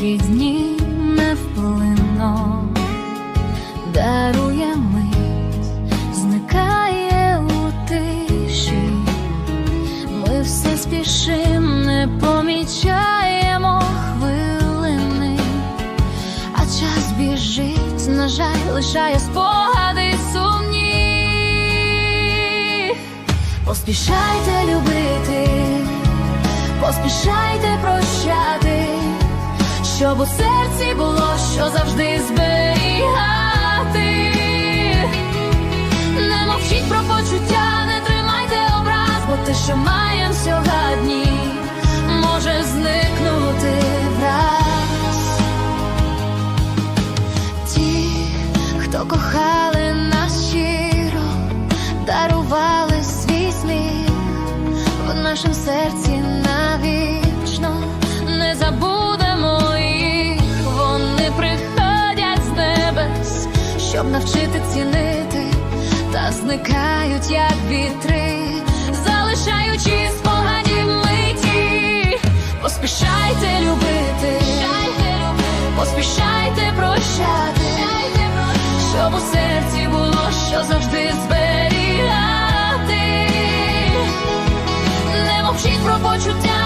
важкі дні невплинно дарує мить, зникає у тиші. Ми все спішим, не помічаємо хвилини, а час біжить, на жаль, лишає спогади сумні. Поспішайте любити, поспішайте прощати, щоб у серці було що завжди зберігати. Не мовчіть про почуття, не тримайте образ, бо те, що маєм сьогодні, може зникнути враз. Ті, хто кохали нас щиро, дарували свій сміх в нашому серці навчити цінити, та зникають, як вітри, залишаючи спогані миті, поспішайте любити, поспішайте прощати, щоб у серці було, що завжди зберігати, не мовчіть про почуття.